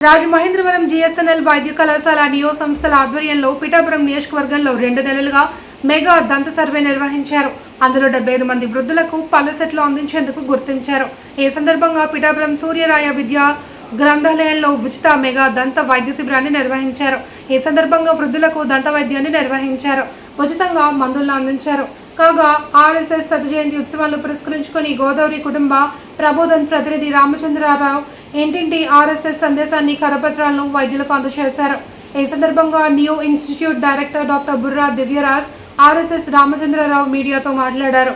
రాజమహేంద్రవరం జీఎస్ఎన్ఎల్ వైద్య కళాశాల నియో సంస్థల ఆధ్వర్యంలో పిఠాపురం నియోజకవర్గంలో రెండు నెలలుగా మెగా దంత సర్వే నిర్వహించారు. అందులో డెబ్బై ఐదు మంది వృద్ధులకు పళ్ళ సెట్లు అందించేందుకు గుర్తించారు. ఈ సందర్భంగా పిఠాపురం సూర్యరాయ విద్యా గ్రంథాలయంలో ఉచిత మెగా దంత వైద్య శిబిరాన్ని నిర్వహించారు. ఈ సందర్భంగా వృద్ధులకు దంత వైద్యాన్ని నిర్వహించారు. ఉచితంగా మందులను అందించారు. కాగా ఆర్ఎస్ఎస్ సత జయంతి ఉత్సవాలను పురస్కరించుకొని గోదావరి కుటుంబ ప్రబోధన్ ప్రతినిధి రామచంద్రారావు ఇంటింటి ఆర్ఎస్ఎస్ సందేశాన్ని కరపత్రాలను వైద్యులకు అందజేశారు. ఈ సందర్భంగా new institute director doctor Burra Divyaraj RSS Ramachandrarao మీడియాతో మాట్లాడారు.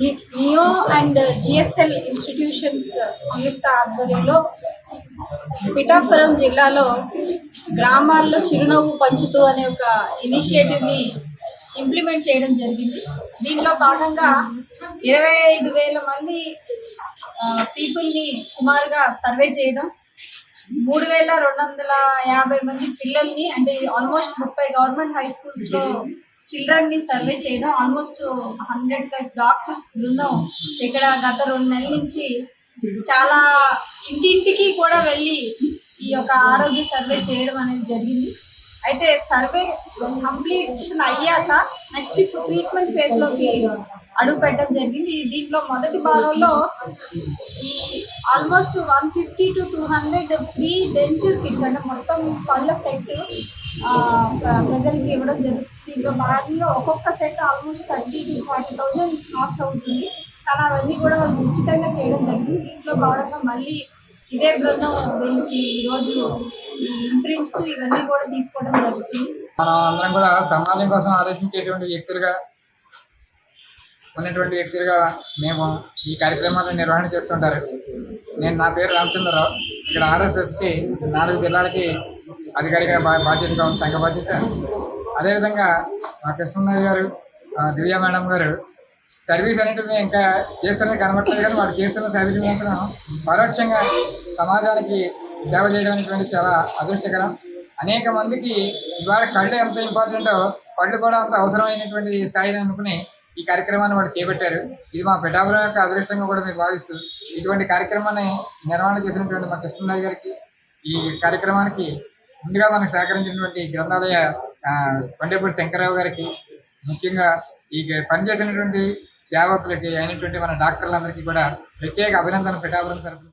ని- నియో అండ్ జిఎస్ఎల్ ఇన్స్టిట్యూషన్స్ సంయుక్త ఆధ్వర్యంలో పిఠాపురం జిల్లాలో గ్రామాల్లో చిరునవ్వు పంచుతూ అనే ఒక ఇనిషియేటివ్ని ఇంప్లిమెంట్ చేయడం జరిగింది. దీంట్లో భాగంగా ఇరవై ఐదు వేల మంది పీపుల్ని సుమారుగా సర్వే చేయడం మూడు వేల రెండు వందల యాభై మంది పిల్లల్ని అంటే ఆల్మోస్ట్ ముప్పై గవర్నమెంట్ హై స్కూల్స్లో చిల్డ్రన్ని సర్వే చేయడం ఆల్మోస్ట్ హండ్రెడ్ ప్లస్ డాక్టర్స్ బృందం ఇక్కడ గత రెండు నెలల నుంచి చాలా ఇంటింటికి కూడా వెళ్ళి ఈ యొక్క ఆరోగ్య సర్వే చేయడం అనేది జరిగింది. అయితే సర్వే కంప్లీషన్ అయ్యాక నెక్స్ట్ ఇప్పుడు ట్రీట్మెంట్ ఫేజ్లోకి అడుగు పెట్టడం జరిగింది. దీంట్లో మొదటి భాగంలో ఈ almost one fifty to two hundred free denture kits అంటే మొత్తం పళ్ళ సెట్ ప్రజలకి ఇవ్వడం జరుగుతుంది దీంట్లో భాగంగా ఒక్కొక్క set almost thirty to forty thousand cost అవుతుంది. కానీ అవన్నీ కూడా ఉచితంగా చేయడం జరిగింది. దీంట్లో భాగంగా మళ్ళీ ఇదే బృందం దీనికి ఈరోజు ఈ ఇంప్రింట్స్ ఇవన్నీ కూడా తీసుకోవడం జరుగుతుంది. మనం అందరం కూడా సమాజం కోసం ఆలోచించేటువంటి వ్యక్తులుగా ఉన్నటువంటి వ్యక్తులుగా మేము ఈ కార్యక్రమాలను నిర్వహణ చేస్తుంటారు. నేను నా పేరు రామచంద్రరావు. ఇక్కడ ఆర్ఎస్ఎస్కి నాలుగు జిల్లాలకి అధికారిగా బా బాధ్యతగా ఉంది సంఘ బాధ్యత. అదేవిధంగా మా కృష్ణనాథ్ గారు దివ్యా దివ్య మేడం గారు సర్వీస్ అనేది మేము ఇంకా చేస్తున్నది కనబడలేదు కానీ వాడు చేస్తున్న సర్వీస్ మాత్రం పరోక్షంగా సమాజానికి సేవ చేయడం అనేటువంటి చాలా అదృష్టకరం. అనేక మందికి ఇవాళ కళ్ళు ఎంత ఇంపార్టెంటో పళ్ళు కూడా అంత అవసరమైనటువంటి స్థాయిని అనుకుని ఈ కార్యక్రమాన్ని వాడు చేపట్టారు. ఇది మా పిఠాపురం యొక్క అదృష్టంగా కూడా మేము భావిస్తూ ఇటువంటి కార్యక్రమాన్ని నిర్వహణ చేసినటువంటి మా కృష్ణరాజు గారికి ఈ కార్యక్రమానికి ముందుగా మనకు సహకరించినటువంటి గ్రంథాలయ ఆ, కొండేపూడి శంకరరావు గారికి ముఖ్యంగా ఈ పనిచేసినటువంటి సేవకులకి అయినటువంటి మన డాక్టర్లందరికీ కూడా ప్రత్యేక అభినందన పిఠాపురం తరఫున